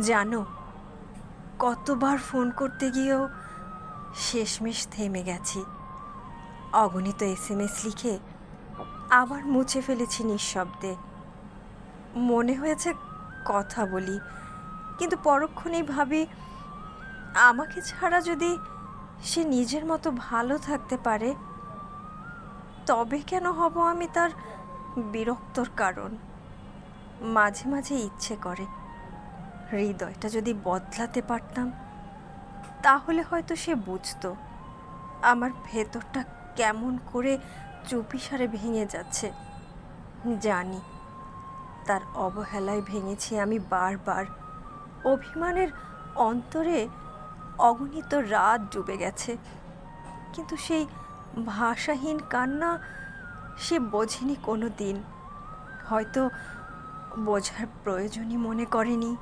জানো, কতবার ফোন করতে গিয়েও শেষমেশ থেমে গেছি। অগণিত এস এম এস লিখে আবার মুছে ফেলেছি নিঃশব্দে। মনে হয়েছে কথা বলি, কিন্তু পরক্ষণেই ভাবি, আমাকে ছাড়া যদি সে নিজের মতো ভালো থাকতে পারে, তবে কেন হব আমি তার বিরক্তর কারণ? মাঝে মাঝে ইচ্ছে করে। হৃদয়টা যদি বদলাতে পারতাম, তাহলে হয়তো সে বুঝতো আমার ভেতরটা কেমন করে চুপিসারে ভেঙে যাচ্ছে। জানি, তার অবহেলায় ভেঙেছি আমি বারবার। অভিমানের অন্তরে অগণিত রাত ডুবে গেছে, কিন্তু সেই ভাষাহীন কান্না সে বোঝেনি কোনো দিন হয়তো বোঝার প্রয়োজনই মনে করেনি।